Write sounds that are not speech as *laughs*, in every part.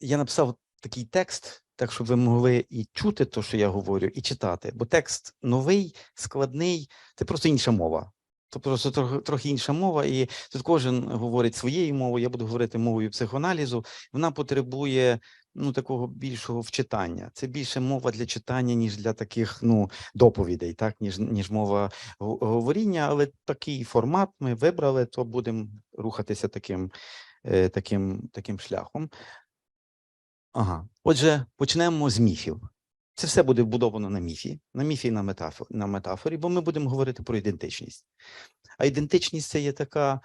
я написав такий текст, так щоб ви могли і чути те, що я говорю, і читати. Бо текст новий, складний, це просто інша мова. Це просто трохи, інша мова, і тут кожен говорить своєю мовою. Я буду говорити мовою психоаналізу. Вона потребує ну такого більшого вчитання. Це більше мова для читання, ніж для таких ну доповідей, так ніж ніж мова говоріння. Але такий формат ми вибрали, то будемо рухатися таким, е, таким, таким шляхом. Ага, отже, почнемо з міфів. Це все буде вбудовано на міфі, на міфі і на метафорі, на метафорі, бо ми будемо говорити про ідентичність. А ідентичність це є така,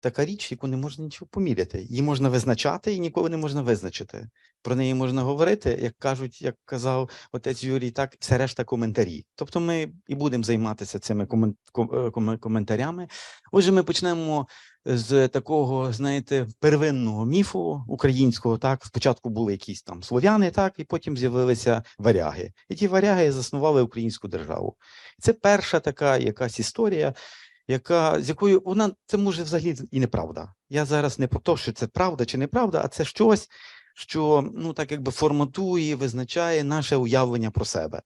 така річ, яку не можна нічого поміряти. Її можна визначати і ніколи не можна визначити. Про неї можна говорити, як кажуть, як казав отець Юрій, так все решта коментарі. Тобто ми і будемо займатися цими е, коме- коментарями. Отже, ми почнемо з такого, знаєте, первинного міфу українського. Так, спочатку були якісь там слов'яни, так, і потім з'явилися варяги. І ті варяги заснували українську державу. Це перша така якась історія, яка з якою вона це може взагалі і неправда. Я зараз не про те, що це правда чи неправда, а це щось, що ну так якби форматує, визначає наше уявлення про себе.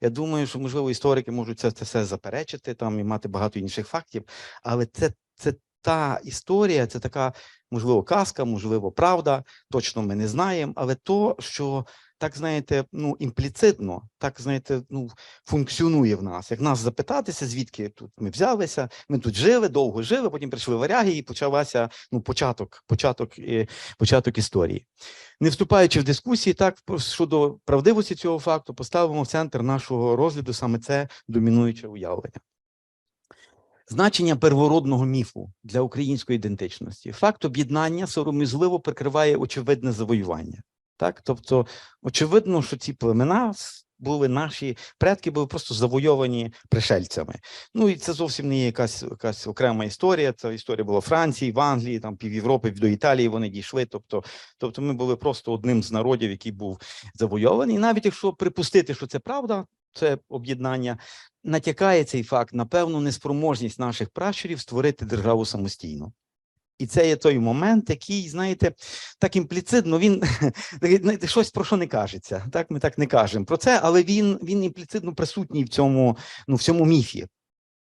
Я думаю, що можливо історики можуть це, це все заперечити там і мати багато інших фактів, але це, це та історія, це така, можливо, казка, можливо, правда. Точно ми не знаємо, але то, що так знаєте, ну імпліцитно, так знаєте, ну функціонує в нас. Як нас запитатися, звідки тут ми взялися, ми тут жили, довго жили, потім прийшли варяги, і почалася ну початок, початок, е, початок історії. Не вступаючи в дискусії, так щодо правдивості цього факту, поставимо в центр нашого розгляду саме це домінуюче уявлення. Значення первородного міфу для української ідентичності. Факт об'єднання сором'язливо прикриває очевидне завоювання. Так, тобто, очевидно, що ці племена були наші предки, були просто завойовані пришельцями. Ну і це зовсім не є якась, якась окрема історія. Це історія була Франції, в Англії, там пів Європи до Італії вони дійшли. Тобто, тобто, ми були просто одним з народів, який був завойований. І навіть якщо припустити, що це правда, це об'єднання, натякає цей факт на певну неспроможність наших пращурів створити державу самостійно. І це є той момент, який, знаєте, так імпліцитно він *laughs* знаєте, щось про що не кажеться. Так, ми так не кажемо про це, але він, він імпліцитно присутній в цьому, ну, в цьому міфі.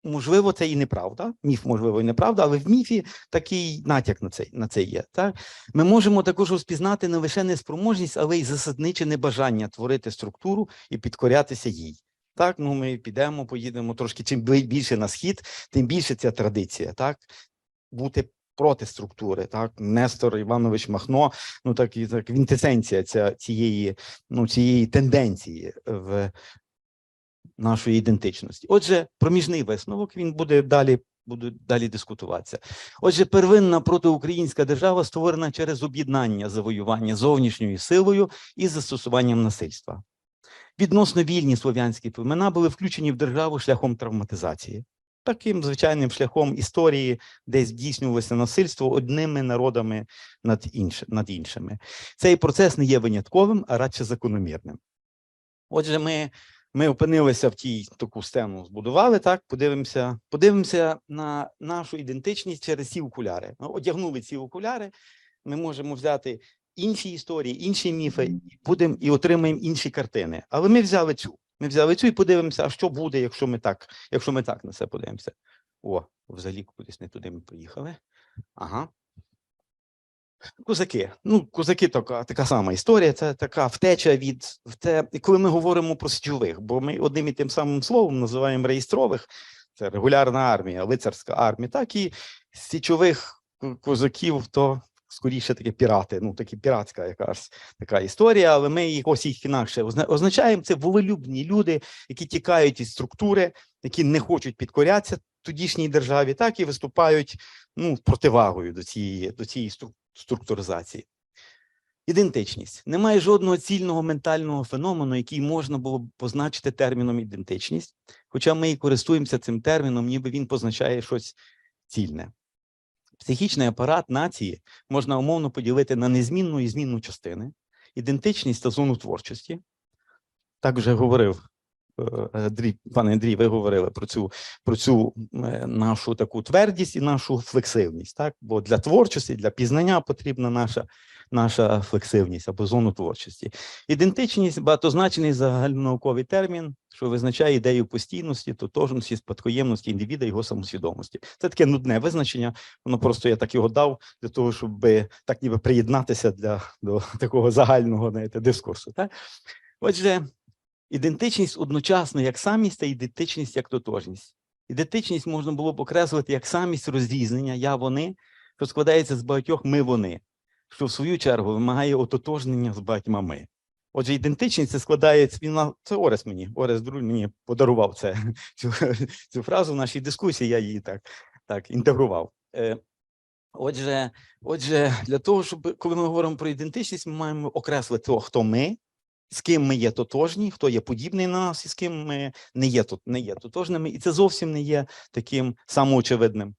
Можливо, це і неправда. Міф, можливо, і неправда, але в міфі такий натяк на це, на це є. Так? Ми можемо також розпізнати не лише неспроможність, але й засадниче небажання творити структуру і підкорятися їй. Так, ну ми підемо, поїдемо трошки чим більше на схід, тим більше ця традиція, так бути проти структури. Так, Нестор Іванович Махно, ну так і так квінтесенція ця цієї, ну цієї тенденції в нашої ідентичності. Отже, проміжний висновок він буде далі. Буде далі дискутуватися. Отже, первинна протиукраїнська держава створена через об'єднання завоювання зовнішньою силою і застосуванням насильства. Відносно вільні слов'янські племена були включені в державу шляхом травматизації, таким звичайним шляхом історії, де здійснювалося насильство одними народами над, інш, над іншими. Цей процес не є винятковим, а радше закономірним. Отже, ми, ми опинилися в тій таку сцену, збудували так. Подивимося, подивимося на нашу ідентичність через ці окуляри. Ми одягнули ці окуляри. Ми можемо взяти інші історії, інші міфи, і будемо і отримаємо інші картини. Але ми взяли цю. Ми взяли цю і подивимося, а що буде, якщо ми так, якщо ми так на це подивимося. О, взагалі кудись не туди ми поїхали. Ага. Козаки. Ну, козаки така, така сама історія. Це така втеча від те, коли ми говоримо про січових, бо ми одним і тим самим словом називаємо реєстрових. Це регулярна армія, лицарська армія, так і січових козаків, то скоріше такі пірати. Ну, такі піратська якась така історія, але ми їх ось їх інакше означаємо. Це волелюбні люди, які тікають із структури, які не хочуть підкорятися тодішній державі, так і виступають ну, противагою до цієї, до цієї структуризації. Ідентичність. Немає жодного цільного ментального феномену, який можна було б позначити терміном ідентичність, хоча ми і користуємося цим терміном, ніби він позначає щось цільне. Психічний апарат нації можна умовно поділити на незмінну і змінну частини, ідентичність та зону творчості. Так вже говорив е, пане Андрій, ви говорили про цю, про цю е, нашу таку твердість і нашу флексивність. Так? Бо для творчості, для пізнання потрібна наша, наша флексивність або зону творчості. Ідентичність багатозначний загальнонауковий термін, що визначає ідею постійності, тотожності, спадкоємності індивіда, його самосвідомості. Це таке нудне визначення. Воно просто я так його дав для того, щоб так ніби приєднатися для до такого загального знаєте, дискурсу. Так? Отже, ідентичність одночасно як самість та ідентичність як тотожність. Ідентичність можна було б окреслити як самість розрізнення я вони, що складається з багатьох ми вони, що в свою чергу вимагає ототожнення з багатьма ми. Отже, ідентичність це складається. Він на- це Орес мені. Орес Друль мені подарував це *laughs* цю, цю фразу в нашій дискусії. Я її так, так інтегрував. Е, Отже, отже, для того, щоб коли ми говоримо про ідентичність, ми маємо окреслити того, хто ми, з ким ми є тотожні, хто є подібний на нас, і з ким ми не є тут, не є тотожними, і це зовсім не є таким самоочевидним.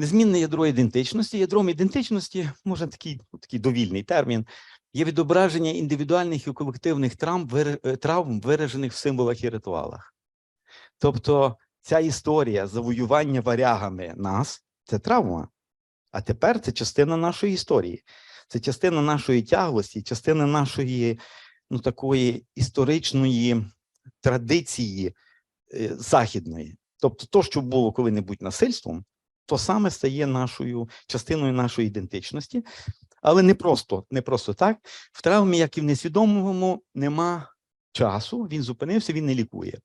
Незмінне ядро ідентичності. Ядром ідентичності, може такий, такий довільний термін, є відображення індивідуальних і колективних травм, вире- е, травм, виражених в символах і ритуалах. Тобто ця історія завоювання варягами нас це травма. А тепер це частина нашої історії. Це частина нашої тяглості, частина нашої ну, такої історичної традиції е, західної. Тобто, то, що було коли-небудь насильством, то саме стає нашою частиною нашої ідентичності, але не просто, не просто так. В травмі, як і в несвідомому, нема часу, він зупинився, він не лікує.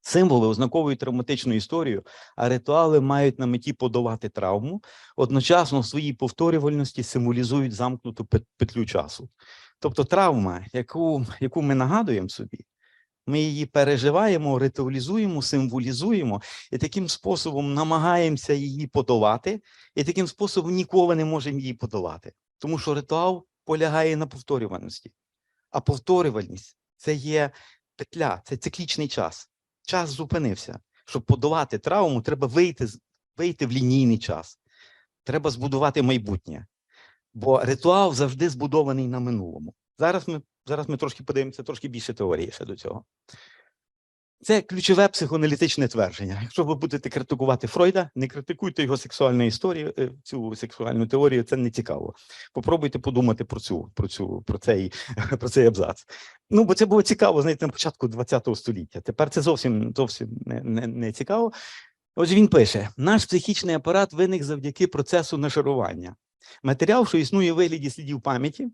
Символи ознаковують травматичну історію, а ритуали мають на меті подолати травму, одночасно в своїй повторювальності символізують замкнуту петлю часу. Тобто травма, яку, яку ми нагадуємо собі, ми її переживаємо, ритуалізуємо, символізуємо і таким способом намагаємося її подолати, і таким способом ніколи не можемо її подолати. Тому що ритуал полягає на повторюваності. А повторювальність це є петля, це циклічний час. Час зупинився. Щоб подолати травму, треба вийти, вийти в лінійний час. Треба збудувати майбутнє. Бо ритуал завжди збудований на минулому. Зараз ми, зараз ми трошки подивимося, трошки більше теорії ще до цього. Це ключове психоаналітичне твердження. Якщо ви будете критикувати Фройда, не критикуйте його сексуальну історію, е, цю сексуальну теорію, це не цікаво. Попробуйте подумати про цю, про цю, про цей, *laughs* про цей абзац. Ну, бо це було цікаво, знаєте, на початку ХХ століття. Тепер це зовсім зовсім не, не, не цікаво. Отже, він пише: наш психічний апарат виник завдяки процесу нашарування. Матеріал, що існує у вигляді слідів пам'яті,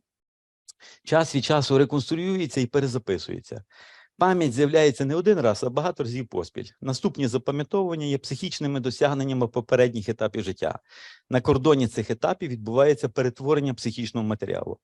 час від часу реконструюється і перезаписується. Пам'ять з'являється не один раз, а багато разів поспіль. Наступні запам'ятовування є психічними досягненнями попередніх етапів життя. На кордоні цих етапів відбувається перетворення психічного матеріалу.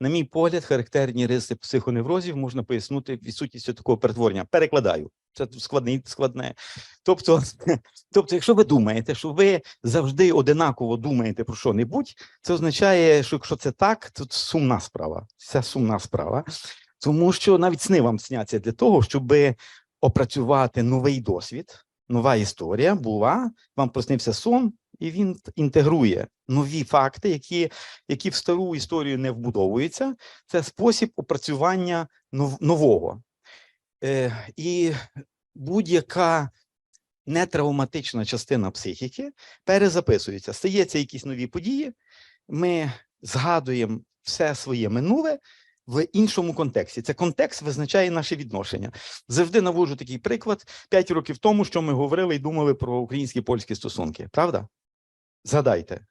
На мій погляд, характерні риси психоневрозів можна пояснити відсутністю такого перетворення. Перекладаю. Це складне, складне. Тобто, *laughs* тобто, якщо ви думаєте, що ви завжди одинаково думаєте про що-небудь, це означає, що якщо це так, то сумна справа. Це сумна справа. Тому що навіть сни вам сняться для того, щоб опрацювати новий досвід, нова історія була, вам приснився сон, і він інтегрує нові факти, які, які в стару історію не вбудовуються. Це спосіб опрацювання нов- нового. Е, і будь-яка нетравматична частина психіки перезаписується. Стається якісь нові події, ми згадуємо все своє минуле в іншому контексті. Це контекст визначає наше відношення. Завжди наводжу такий приклад. П'ять років тому, що ми говорили і думали про українські польські стосунки. Правда? Згадайте.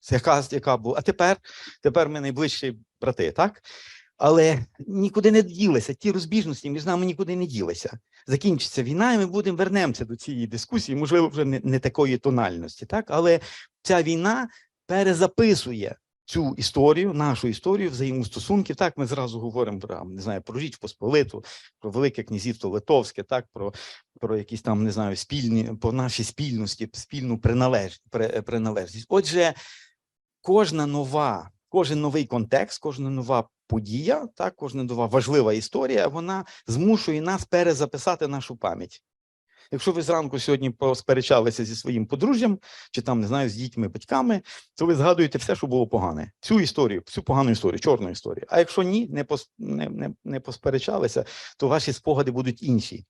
Це яка, яка була. А тепер, тепер ми найближчі брати, так? Але нікуди не ділися. Ті розбіжності між нами нікуди не ділися. Закінчиться війна, і ми будемо вернемося до цієї дискусії, можливо, вже не, не такої тональності, так? Але ця війна перезаписує цю історію, нашу історію взаємостосунків. Так, ми зразу говоримо про не знаю, про Річ Посполиту, про Велике князівство Литовське, так, про, про якісь там не знаю, спільні, про наші спільності, спільну приналеж, при- приналежність. Отже, кожна нова, кожен новий контекст, кожна нова подія, так, кожна нова важлива історія, вона змушує нас перезаписати нашу пам'ять. Якщо ви зранку сьогодні посперечалися зі своїм подружжям, чи там не знаю, з дітьми, батьками, то ви згадуєте все, що було погане. Цю історію, всю погану історію, чорну історію. А якщо ні, не пос, не, не, не посперечалися, то ваші спогади будуть інші.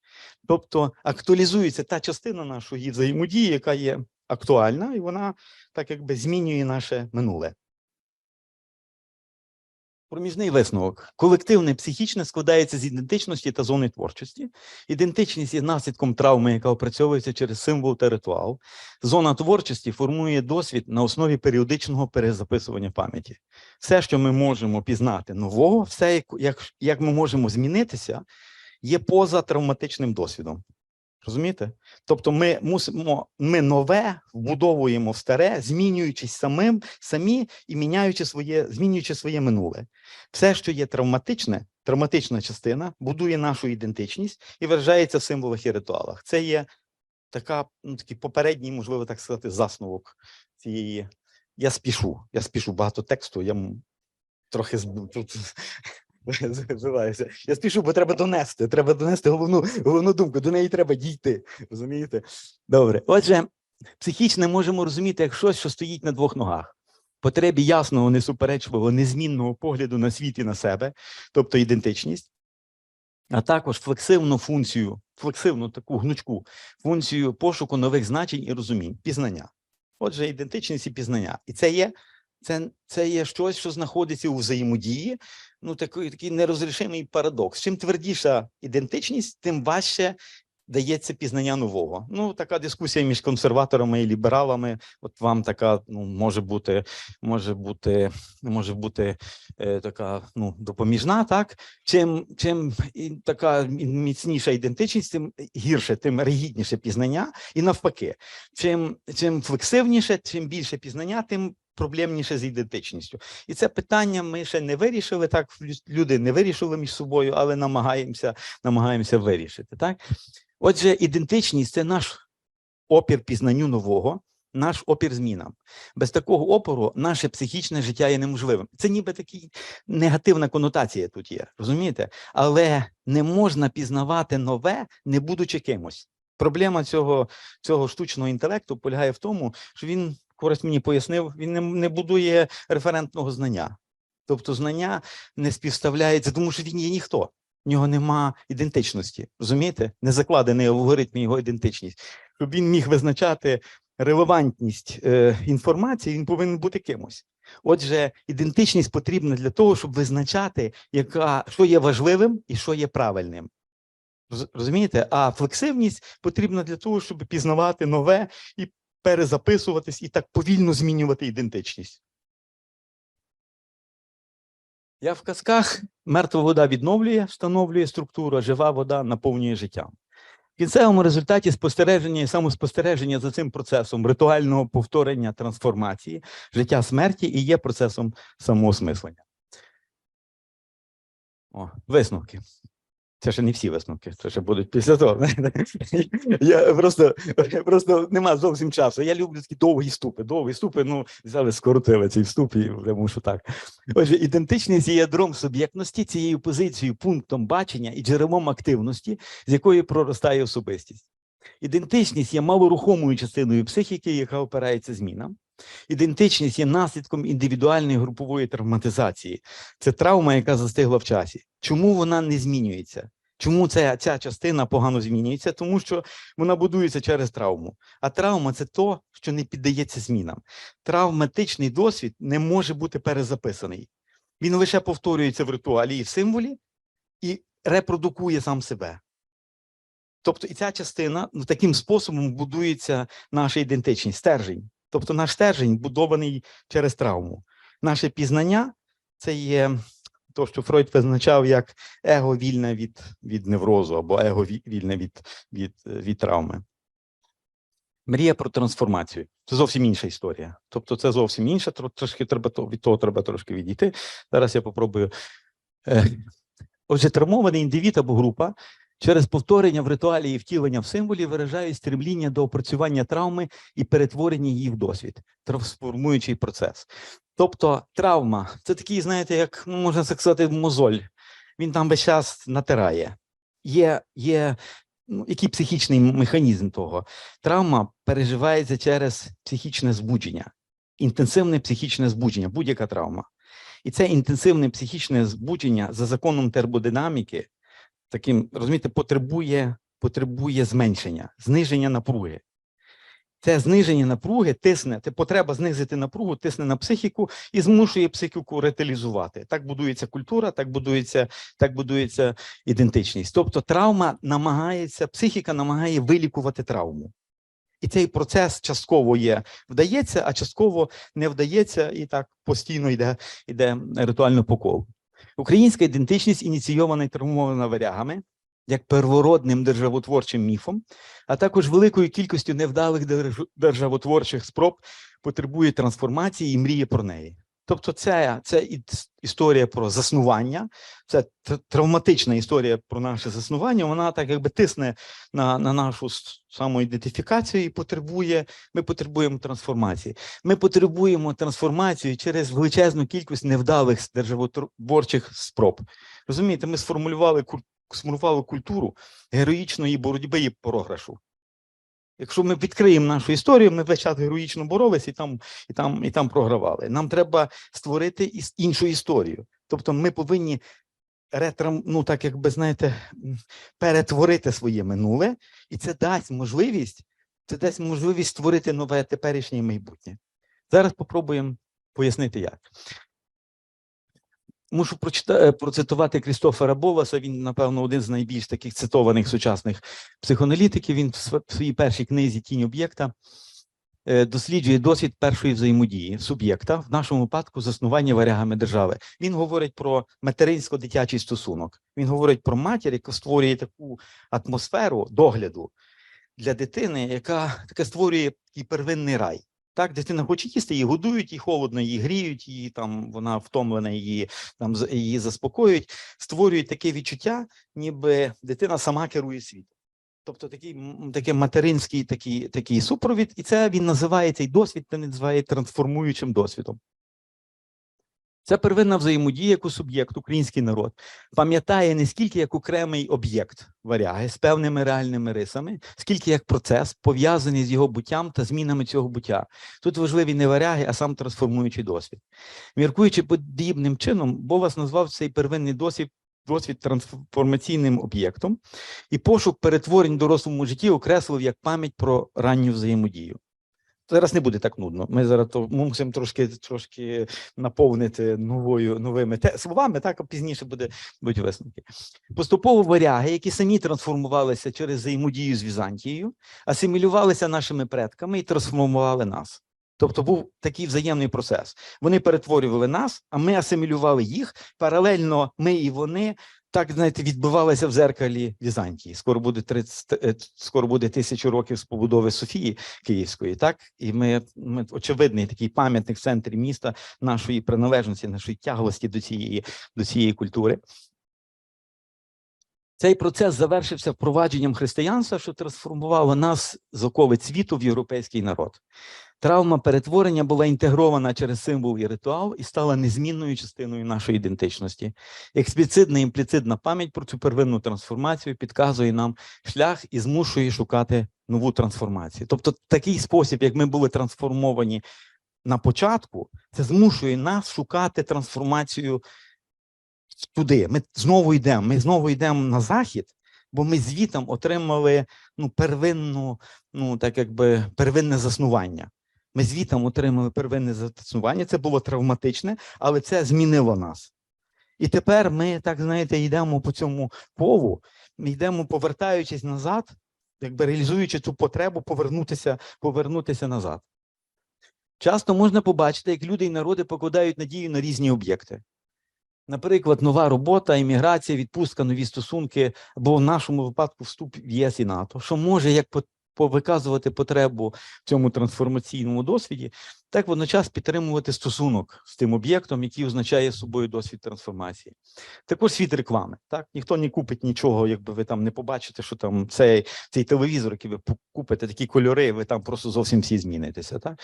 Тобто актуалізується та частина нашої взаємодії, яка є актуальна, і вона так якби змінює наше минуле. Проміжний висновок. Колективне психічне складається з ідентичності та зони творчості. Ідентичність є наслідком травми, яка опрацьовується через символ та ритуал. Зона творчості формує досвід на основі періодичного перезаписування пам'яті. Все, що ми можемо пізнати нового, все, як, як, ми можемо змінитися, є поза травматичним досвідом. Розумієте? Тобто ми мусимо, ми нове вбудовуємо в старе, змінюючись самим, самі і міняючи своє, змінюючи своє минуле. Все, що є травматичне, травматична частина, будує нашу ідентичність і виражається в символах і ритуалах. Це є така, ну, такий попередній, можливо, так сказати, засновок цієї. Я спішу, я спішу багато тексту, я трохи *laughs* зб- Я спішу, бо треба донести. Треба донести головну, головну думку. До неї треба дійти. Розумієте? Добре. Отже, психічне можемо розуміти як щось, що стоїть на двох ногах. Потребі ясного, несуперечливого, незмінного погляду на світ і на себе, тобто ідентичність, а також флексивну функцію, флексивну таку гнучку функцію пошуку нових значень і розумінь, пізнання. Отже, ідентичність і пізнання. І це є, це, це є щось, що знаходиться у взаємодії, ну такий, такий нерозрішимий парадокс. Чим твердіша ідентичність, тим важче дається пізнання нового. Ну, така дискусія між консерваторами і лібералами. От вам така ну, може бути, може бути, може бути е, така ну, допоміжна, так? Чим, чим і така міцніша ідентичність, тим гірше, тим ригідніше пізнання, і навпаки, чим, чим флексивніше, чим більше пізнання, тим проблемніше з ідентичністю. І це питання ми ще не вирішили. Так люди не вирішили між собою, але намагаємося, намагаємося вирішити. Так, отже, ідентичність це наш опір пізнанню нового. Наш опір змінам. Без такого опору наше психічне життя є неможливим. Це ніби такий негативна конотація тут є, розумієте? Але не можна пізнавати нове, не будучи кимось. Проблема цього, цього штучного інтелекту полягає в тому, що він, користь мені пояснив, він не, не будує референтного знання. Тобто знання не співставляється, тому що він є ніхто. В нього нема ідентичності. Розумієте? Не закладений в алгоритмі його ідентичність. Щоб він міг визначати релевантність е, інформації, він повинен бути кимось. Отже, ідентичність потрібна для того, щоб визначати, яка, що є важливим і що є правильним. Розумієте? А флексивність потрібна для того, щоб пізнавати нове і перезаписуватись, і так повільно змінювати ідентичність. Я в казках мертва вода відновлює, встановлює структуру, а жива вода наповнює життям. В кінцевому результаті спостереження і самоспостереження за цим процесом ритуального повторення трансформації життя смерті і є процесом самоосмислення. О, висновки. Це ще не всі висновки, це ще будуть після того. Я просто, просто нема зовсім часу. Я люблю такі довгі вступи. Довгі вступи, ну, взяли, скоротили цей вступ, і тому що так. Отже, ідентичність є ядром суб'єктності, цією позицією, пунктом бачення і джерелом активності, з якої проростає особистість. Ідентичність є малорухомою частиною психіки, яка опирається змінам. Ідентичність є наслідком індивідуальної групової травматизації. Це травма, яка застигла в часі. Чому вона не змінюється? Чому ця, ця частина погано змінюється? Тому що вона будується через травму. А травма це то, що не піддається змінам. Травматичний досвід не може бути перезаписаний. Він лише повторюється в ритуалі і в символі і репродукує сам себе. Тобто, і ця частина ну, таким способом будується наша ідентичність, стержень. Тобто, наш стержень будований через травму. Наше пізнання це є то, що Фройд визначав як его вільне від, від неврозу або его вільне від, від, від травми. Мрія про трансформацію це зовсім інша історія. Тобто, це зовсім інша, трошки треба від того треба трошки відійти. Зараз я попробую. Е, Отже, травмований індивід або група через повторення в ритуалі і втілення в символі виражають стремління до опрацювання травми і перетворення її в досвід, трансформуючий процес. Тобто, травма це такий, знаєте, як ну, можна так сказати, мозоль. Він там весь час натирає. Є, є ну, який психічний механізм того? Травма переживається через психічне збудження, інтенсивне психічне збудження, будь-яка травма. І це інтенсивне психічне збудження за законом термодинаміки, таким, розумієте, потребує, потребує зменшення, зниження напруги. Це зниження напруги тисне, це потреба знизити напругу, тисне на психіку і змушує психіку реталізувати. Так будується культура, так будується, так будується ідентичність. Тобто травма намагається, психіка намагає вилікувати травму. І цей процес частково є, вдається, а частково не вдається, і так постійно йде, йде ритуально по колу. Українська ідентичність ініційована і травмована варягами як первородним державотворчим міфом, а також великою кількістю невдалих державотворчих спроб потребує трансформації і мріє про неї. Тобто, це, це історія про заснування, це травматична історія про наше заснування. Вона так якби тисне на, на нашу самоідентифікацію і потребує. Ми потребуємо трансформації. Ми потребуємо трансформації через величезну кількість невдалих державотворчих спроб. Розумієте, ми сформулювали сформулювали культуру героїчної боротьби і програшу. Якщо ми відкриємо нашу історію, ми весь час героїчно боролися і там, і там, і там програвали. Нам треба створити іншу історію. Тобто ми повинні ретрам, ну так якби знаєте, перетворити своє минуле, і це дасть можливість, це дасть можливість створити нове теперішнє майбутнє. Зараз попробуємо пояснити як. Мушу е, процитувати Крістофера Боласа. Він, напевно, один з найбільш таких цитованих сучасних психоаналітиків. Він в своїй першій книзі Тінь об'єкта е, досліджує досвід першої взаємодії суб'єкта, в нашому випадку заснування варягами держави. Він говорить про материнсько-дитячий стосунок. Він говорить про матір, яка створює таку атмосферу догляду для дитини, яка таке створює такий первинний рай. Так, дитина хоче їсти, її годують, їй холодно, її гріють, її там вона втомлена, її там її заспокоюють, створюють таке відчуття, ніби дитина сама керує світом. Тобто такий такий материнський такий, такий супровід, і це він називає цей досвід, він називає трансформуючим досвідом. Це первинна взаємодія, яку суб'єкт, український народ, пам'ятає не скільки як окремий об'єкт варяги з певними реальними рисами, скільки як процес, пов'язаний з його буттям та змінами цього буття. Тут важливі не варяги, а сам трансформуючий досвід. Міркуючи подібним чином, Болас назвав цей первинний досвід досвід трансформаційним об'єктом, і пошук перетворень в дорослому житті окреслив як пам'ять про ранню взаємодію. Зараз не буде так нудно. Ми зараз то мусимо трошки, трошки наповнити новою, новими те, словами, так а пізніше буде, будуть висновки. Поступово варяги, які самі трансформувалися через взаємодію з Візантією, асимілювалися нашими предками і трансформували нас. Тобто був такий взаємний процес. Вони перетворювали нас, а ми асимілювали їх. Паралельно ми і вони так знаєте, відбивалися в зеркалі Візантії. Скоро буде 30, е, скоро буде тисячу років з побудови Софії Київської. Так і ми, ми очевидний такий пам'ятник в центрі міста нашої приналежності, нашої тяглості до цієї до цієї культури. Цей процес завершився впровадженням християнства, що трансформувало нас з оковиць світу в європейський народ. Травма перетворення була інтегрована через символ і ритуал і стала незмінною частиною нашої ідентичності. Експліцитна і імпліцитна пам'ять про цю первинну трансформацію підказує нам шлях і змушує шукати нову трансформацію. Тобто, такий спосіб, як ми були трансформовані на початку, це змушує нас шукати трансформацію туди. Ми знову йдемо. Ми знову йдемо на захід, бо ми звітом отримали ну, первинну, ну так якби первинне заснування. Ми звітом отримали первинне заснування. Це було травматичне, але це змінило нас. І тепер ми, так знаєте, йдемо по цьому колу, ми йдемо, повертаючись назад, якби реалізуючи цю потребу повернутися, повернутися назад. Часто можна побачити, як люди і народи покладають надію на різні об'єкти. Наприклад, нова робота, імміграція, відпустка, нові стосунки, або в нашому випадку вступ в ЄС і НАТО, що може як повиказувати потребу в цьому трансформаційному досвіді, так водночас підтримувати стосунок з тим об'єктом, який означає собою досвід трансформації. Також світ реклами. Так ніхто не купить нічого, якби ви там не побачите, що там цей, цей телевізор, який ви купите, такі кольори, ви там просто зовсім всі змінитеся. Так?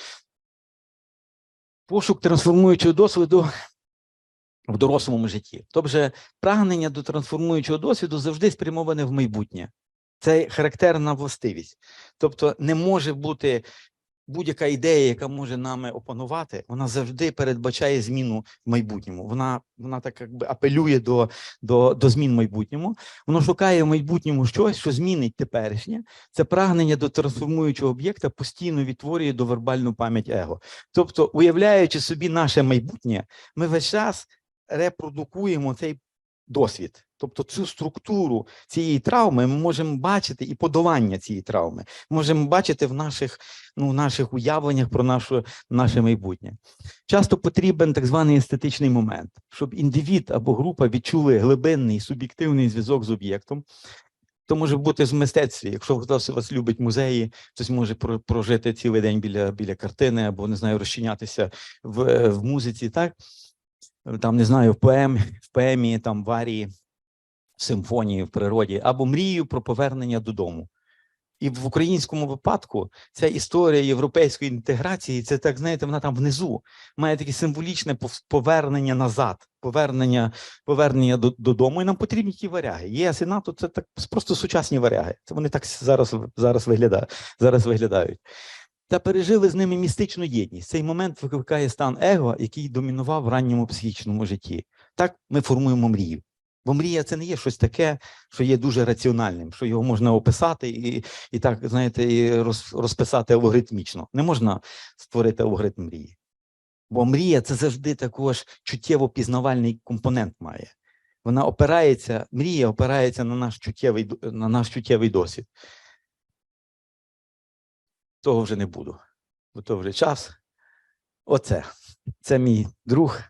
Пошук трансформуючого досвіду в дорослому житті. Тобто прагнення до трансформуючого досвіду завжди спрямоване в майбутнє. Це характерна властивість. Тобто не може бути будь-яка ідея, яка може нами опанувати, вона завжди передбачає зміну в майбутньому. Вона, вона так якби апелює до, до, до змін в майбутньому. Воно шукає в майбутньому щось, що змінить теперішнє. Це прагнення до трансформуючого об'єкта постійно відтворює довербальну пам'ять его. Тобто, уявляючи собі наше майбутнє, ми весь час репродукуємо цей досвід. Тобто цю структуру цієї травми ми можемо бачити і подолання цієї травми. Можемо бачити в наших, ну, наших уявленнях про нашу, наше майбутнє. Часто потрібен так званий естетичний момент, щоб індивід або група відчули глибинний суб'єктивний зв'язок з об'єктом. То може бути в мистецтві. Якщо хтось вас любить музеї, хтось може прожити цілий день біля, біля картини або не знаю, розчинятися в, в музиці, так? Там не знаю, в поемі, в поемі, там в арії, в симфонії, в природі, або мрію про повернення додому. І в українському випадку ця історія європейської інтеграції, це так знаєте, вона там внизу має таке символічне повернення назад, повернення, повернення додому. І нам потрібні ті варяги. ЄС і НАТО це так просто сучасні варяги. Це вони так зараз, зараз, виглядають, зараз виглядають. Та пережили з ними містичну єдність. Цей момент викликає стан его, який домінував в ранньому психічному житті. Так ми формуємо мрію. Бо мрія це не є щось таке, що є дуже раціональним, що його можна описати і, і так, знаєте, і роз, розписати алгоритмічно. Не можна створити алгоритм мрії. Бо мрія це завжди також чуттєво пізнавальний компонент має. Вона опирається, мрія опирається на наш чуттєвий, на наш чуттєвий досвід. Того вже не буду, бо то вже час. Оце. Це мій друг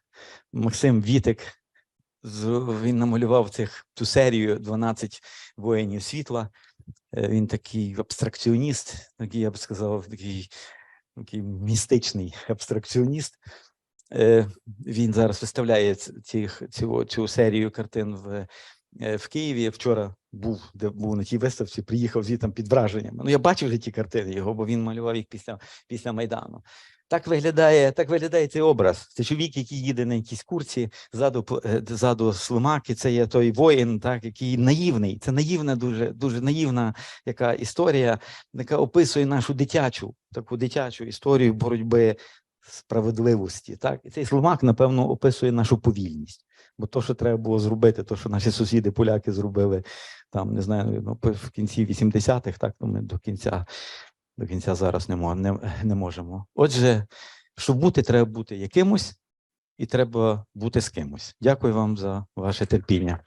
Максим Вітик. Він намалював цих ту серію 12 воїнів світла. Е, Він такий абстракціоніст, такий, я б сказав, такий, такий містичний абстракціоніст. Е, Він зараз виставляє цих, цю, цю серію картин в, в Києві. Вчора був, де був на тій виставці, приїхав звідти під враженнями. Ну, я бачив вже ті картини його, бо він малював їх після, після Майдану. Так виглядає, так виглядає цей образ. Це чоловік, який їде на якійсь курці, ззаду, е, ззаду слимак, і це є той воїн, так, який наївний. Це наївна, дуже, дуже наївна яка історія, яка описує нашу дитячу, таку дитячу історію боротьби справедливості. Так? І цей слимак, напевно, описує нашу повільність. Бо то, що треба було зробити, то, що наші сусіди поляки зробили там, не знаю, ну, в кінці 80-х, так, то ми до кінця, до кінця зараз не, не, не можемо. Отже, щоб бути, треба бути якимось, і треба бути з кимось. Дякую вам за ваше терпіння.